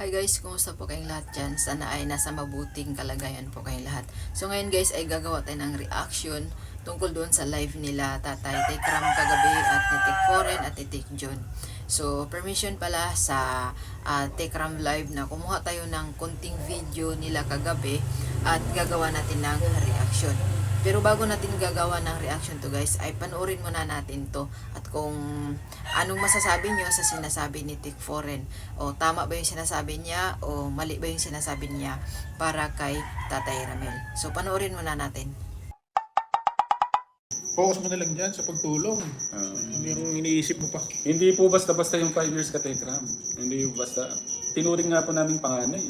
Hi guys, kumusta po kayong lahat dyan? Sana ay nasa mabuting kalagayan po kayong lahat. So ngayon guys ay gagawa tayo ng reaction tungkol doon sa live nila Tatay Tekram kagabi at ni Tek Foren at ni Tek John. So permission pala sa uh, Tekram live na kumuha tayo ng konting video nila kagabi at gagawa natin ng reaction. Pero bago natin gagawa ng reaction to guys, ay panoorin muna natin to at kung anong masasabi nyo sa sinasabi ni Tick Foren o tama ba yung sinasabi niya o mali ba yung sinasabi niya para kay Tatay Ramel. So panoorin muna natin. Focus mo na lang dyan sa pagtulong. Ah, Hindi yung iniisip mo pa. hindi po basta-basta yung 5 years ka Tekram. Hindi po basta. Tinuring nga po namin panganay.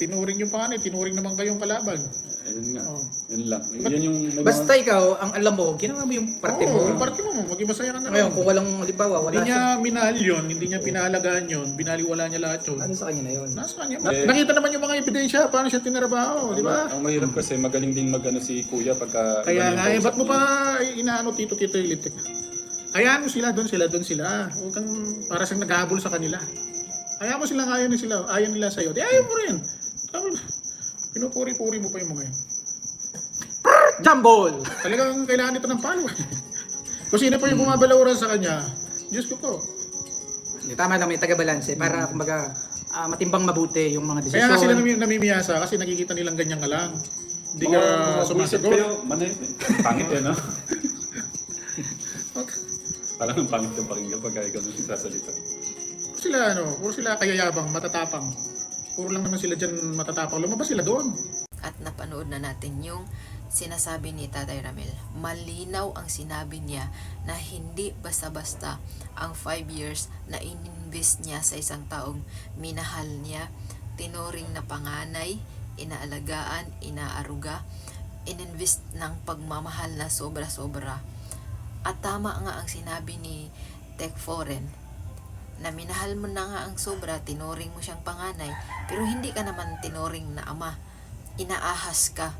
Tinuring yung panganay, tinuring naman kayong kalaban. Ayun nga. Oh. Yun lang. Yun yung... Basta ikaw, ang alam mo, ginawa mo yung parte Oo, mo. yung parte mo, maging masaya ka na Ngayon, lang. kung walang halimbawa, wala Hindi niya siya. minahal yun, hindi niya pinahalagaan yun, binaliwala niya lahat yun. Ano sa kanya na yun? Nasa kanya. Eh, Nakita naman yung mga ebidensya, paano siya tinarabaho, di ba? Ang mahirap kasi magaling din magano si Kuya pagka... Kaya nga, eh, ba't mo pa inaano tito tito ilitik? Hayaan mo sila doon, sila doon sila. Huwag kang para siyang naghahabol sa kanila. Hayaan mo sila, ayaw nila sila, ayaw nila sa'yo. Di ayaw mo rin. Sabi, Pinupuri-puri mo pa yung mga yun. Jambol! Talagang kailangan ito ng palo. Kung sino pa yung bumabalawran sa kanya, Diyos ko po. Hindi, Tama lang, may taga-balanse para kumbaga ah, matimbang mabuti yung mga Kaya nga sila desisyon. nami- namimiyasa kasi nakikita nilang ganyan ka lang. Hindi ka sumasagot. manay. Pangit yan, no? Parang ang pangit yung pakinggan pagka ikaw nung sasalita. Puro sila ano, puro sila kayayabang, matatapang. Puro lang naman sila dyan matatapang. Lumabas sila doon. At napanood na natin yung sinasabi ni Tatay Ramel. Malinaw ang sinabi niya na hindi basta-basta ang 5 years na ininvest niya sa isang taong minahal niya, tinuring na panganay, inaalagaan, inaaruga, ininvest ng pagmamahal na sobra-sobra. At tama nga ang sinabi ni Tech Foren na minahal mo na nga ang sobra, tinuring mo siyang panganay, pero hindi ka naman tinuring na ama. Inaahas ka,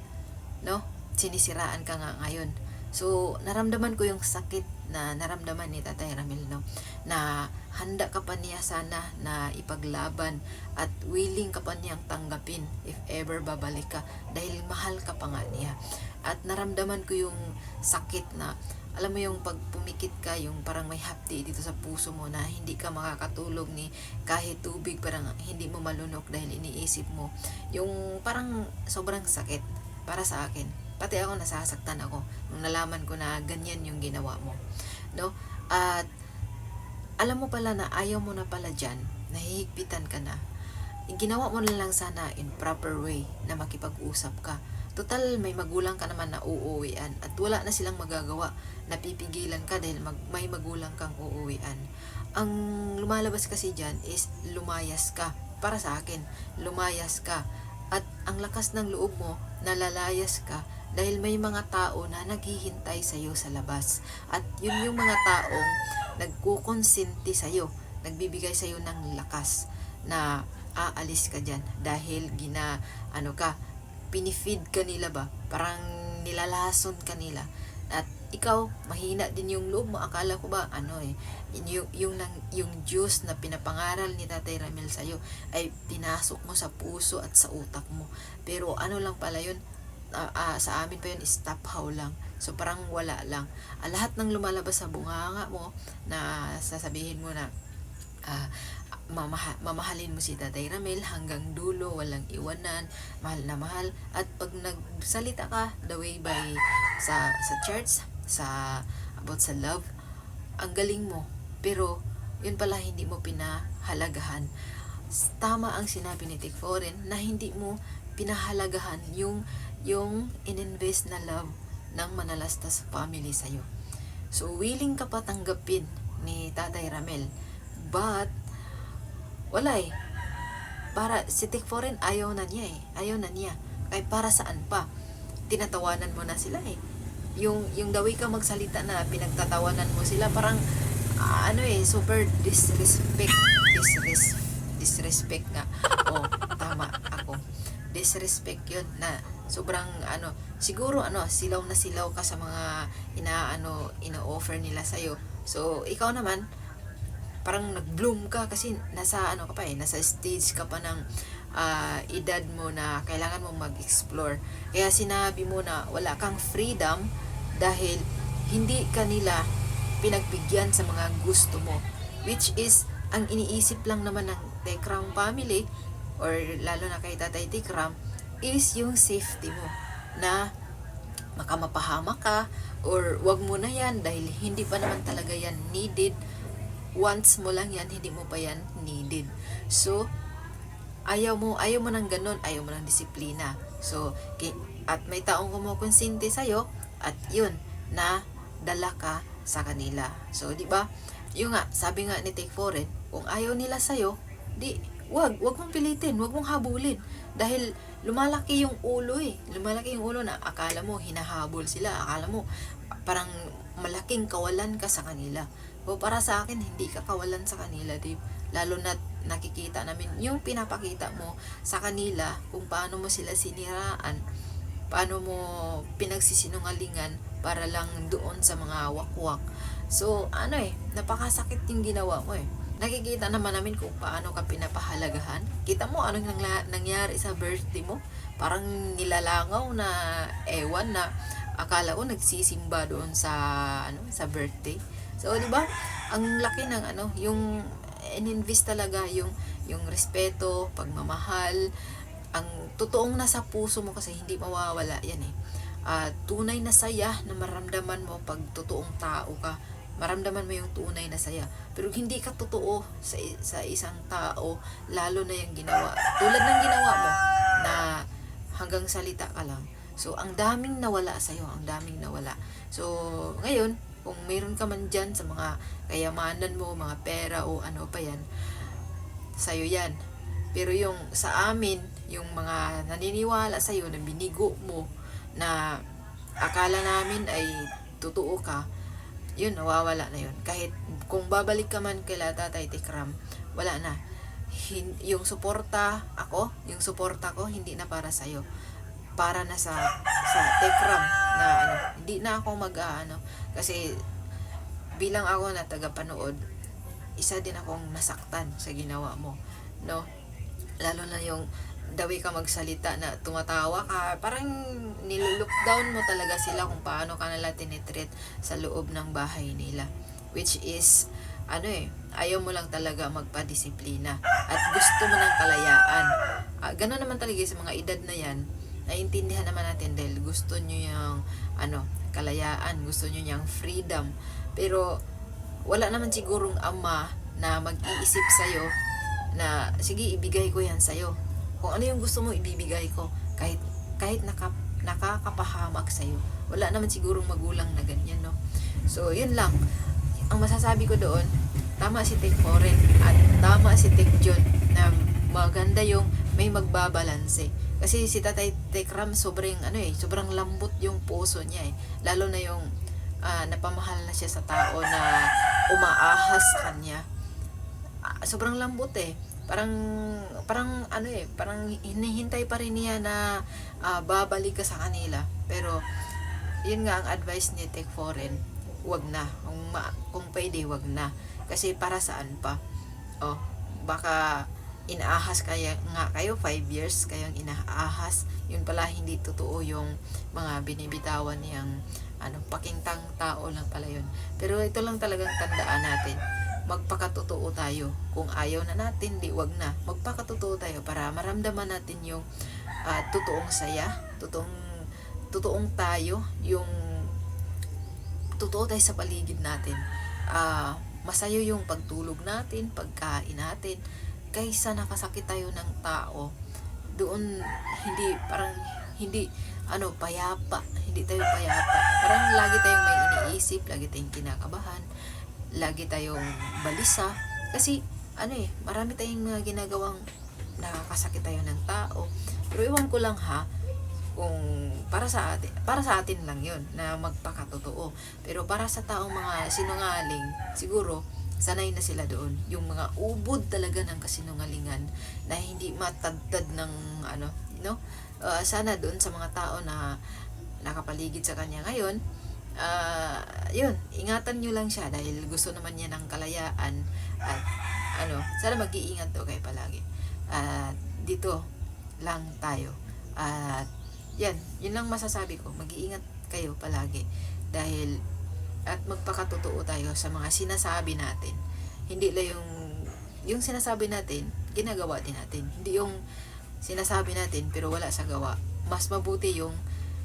no? Sinisiraan ka nga ngayon. So, naramdaman ko yung sakit na naramdaman ni Tatay Ramil, no? Na handa ka pa niya sana na ipaglaban at willing ka pa niyang tanggapin if ever babalik ka dahil mahal ka pa nga niya. At naramdaman ko yung sakit na alam mo yung pag pumikit ka, yung parang may hapdi dito sa puso mo na hindi ka makakatulog ni kahit tubig, parang hindi mo malunok dahil iniisip mo. Yung parang sobrang sakit para sa akin. Pati ako nasasaktan ako nung nalaman ko na ganyan yung ginawa mo. No? At alam mo pala na ayaw mo na pala dyan, nahihigpitan ka na. Ginawa mo na lang sana in proper way na makipag-usap ka. Total, may magulang ka naman na uuwian at wala na silang magagawa. Napipigilan ka dahil mag, may magulang kang uuwian. Ang lumalabas kasi dyan is lumayas ka. Para sa akin, lumayas ka. At ang lakas ng loob mo, nalalayas ka dahil may mga tao na naghihintay sa iyo sa labas. At yun yung mga taong nagkukonsinti sa iyo, nagbibigay sa iyo ng lakas na aalis ka dyan dahil gina ano ka pinifeed ka nila ba parang nilalason ka nila at ikaw mahina din yung loob mo. Akala ko ba ano eh yung yung yung juice na pinapangaral ni Tatay Ramil sa iyo ay pinasok mo sa puso at sa utak mo. Pero ano lang pala yun ah, ah, sa amin pa yun stop how lang. So parang wala lang. Ah, lahat ng lumalabas sa bunganga mo na sasabihin mo na ah, mamaha, mamahalin mo si Tatay Ramel hanggang dulo, walang iwanan, mahal na mahal. At pag nagsalita ka, the way by sa, sa church, sa about sa love, ang galing mo. Pero, yun pala hindi mo pinahalagahan. Tama ang sinabi ni Tick Foren na hindi mo pinahalagahan yung yung ininvest na love ng manalastas family sa'yo. So, willing ka pa tanggapin ni Tatay Ramel. But, wala eh. Para, si Tick Foren ayaw na niya eh. Ayaw na niya. Kaya para saan pa? Tinatawanan mo na sila eh. Yung, yung dawi ka magsalita na pinagtatawanan mo sila, parang, ah, ano eh, super disrespect. Disres, disrespect nga. Oh, tama ako. Disrespect yun na sobrang ano, siguro ano, silaw na silaw ka sa mga ina ano, ina-offer nila sa So, ikaw naman, parang nag-bloom ka kasi nasa ano ka pa eh, nasa stage ka pa ng ah, edad mo na kailangan mo mag-explore. Kaya sinabi mo na wala kang freedom dahil hindi kanila pinagbigyan sa mga gusto mo. Which is, ang iniisip lang naman ng Tekram family or lalo na kay Tatay Tekram is yung safety mo na makamapahama ka or wag mo na yan dahil hindi pa naman talaga yan needed once mo lang yan hindi mo pa yan needed so ayaw mo ayaw mo ng ganun ayaw mo ng disiplina so at may taong kumukonsinti sa'yo at yun na dala ka sa kanila. So di ba? Yung nga sabi nga ni Take Foreign kung ayaw nila sa'yo di wag wag mong pilitin wag mong habulin. Dahil lumalaki yung ulo eh. Lumalaki yung ulo na akala mo hinahabol sila. Akala mo parang malaking kawalan ka sa kanila. O para sa akin hindi ka kawalan sa kanila Dave. Lalo na nakikita namin yung pinapakita mo sa kanila kung paano mo sila siniraan paano mo pinagsisinungalingan para lang doon sa mga wakwak so ano eh napakasakit yung ginawa mo eh nakikita naman namin kung paano ka pinapahalagahan. Kita mo anong nangyari sa birthday mo. Parang nilalangaw na ewan na akala ko nagsisimba doon sa ano sa birthday. So, di ba? Ang laki ng ano, yung ininvest talaga yung yung respeto, pagmamahal, ang totoong nasa puso mo kasi hindi mawawala yan eh. Ah, tunay na saya na maramdaman mo pag totoong tao ka maramdaman mo yung tunay na saya. Pero hindi ka totoo sa, sa isang tao, lalo na yung ginawa. Tulad ng ginawa mo, na hanggang salita ka lang. So, ang daming nawala sa'yo, ang daming nawala. So, ngayon, kung mayroon ka man dyan sa mga kayamanan mo, mga pera o ano pa yan, sa'yo yan. Pero yung sa amin, yung mga naniniwala sa'yo na binigo mo, na akala namin ay totoo ka, yun, nawawala na yun. Kahit kung babalik ka man kay Tatay Tikram, wala na. Hin- yung suporta ako, yung suporta ko, hindi na para sa'yo. Para na sa, sa Tikram na ano, hindi na ako mag ano, kasi bilang ako na tagapanood, isa din akong nasaktan sa ginawa mo. No? Lalo na yung way ka magsalita na tumatawa ka, parang nilulook down mo talaga sila kung paano ka nila tinitreat sa loob ng bahay nila. Which is, ano eh, ayaw mo lang talaga magpadisiplina at gusto mo ng kalayaan. Ah, ganun naman talaga sa mga edad na yan, naiintindihan naman natin dahil gusto nyo yung ano, kalayaan, gusto nyo yung freedom. Pero wala naman sigurong ama na mag-iisip sa'yo na sige ibigay ko yan sa'yo. Kung ano yung gusto mo ibibigay ko. Kahit kahit naka, nakakapahamak sa iyo wala naman sigurong magulang na ganyan no? So yun lang. Ang masasabi ko doon tama si Tek Foren at tama si Tek John na maganda yung may magbabalanse. Kasi si Tatay Tek Ram sobrang ano eh sobrang lambot yung puso niya eh. Lalo na yung ah, napamahal na siya sa tao na umaahas kanya Ah, sobrang lambot eh. Parang parang ano eh, parang hinihintay pa rin niya na ah, babalik ka sa kanila. Pero yun nga ang advice ni Tech Foreign, wag na. Kung, ma- kung pwede, wag na. Kasi para saan pa? Oh, baka inaahas kaya nga kayo 5 years kayong inaahas yun pala hindi totoo yung mga binibitawan niyang ano pakingtang tao lang pala yun pero ito lang talagang tandaan natin magpakatotoo tayo. Kung ayaw na natin, di wag na. Magpakatotoo tayo para maramdaman natin yung ah, totoong saya, totoong totoong tayo, yung totoo tayo sa paligid natin. Ah, masayo yung pagtulog natin, pagkain natin, kaysa nakasakit tayo ng tao. Doon hindi parang hindi ano payapa, hindi tayo payapa. Parang lagi tayong may iniisip, lagi tayong kinakabahan lagi tayong balisa. Kasi, ano eh, marami tayong mga ginagawang nakakasakit tayo ng tao. Pero iwan ko lang ha, kung para sa atin, para sa atin lang yun, na magpakatotoo. Pero para sa taong mga sinungaling, siguro, sanay na sila doon. Yung mga ubod talaga ng kasinungalingan na hindi matadtad ng ano, no? Uh, sana doon sa mga tao na nakapaligid sa kanya ngayon, ah yun, ingatan nyo lang siya dahil gusto naman niya ng kalayaan At ano, sana mag-iingat daw kayo palagi. At dito lang tayo. At yan, yun lang masasabi ko. Mag-iingat kayo palagi. Dahil at magpakatotoo tayo sa mga sinasabi natin. Hindi lang yung yung sinasabi natin, ginagawa din natin. Hindi yung sinasabi natin pero wala sa gawa. Mas mabuti yung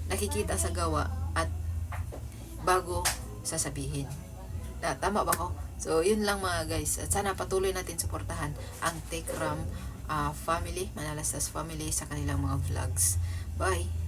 nakikita sa gawa at bago sasabihin. Na, tama ba ko? So, yun lang mga guys. At sana patuloy natin suportahan ang Tekram ah, family, Manalastas family sa kanilang mga vlogs. Bye!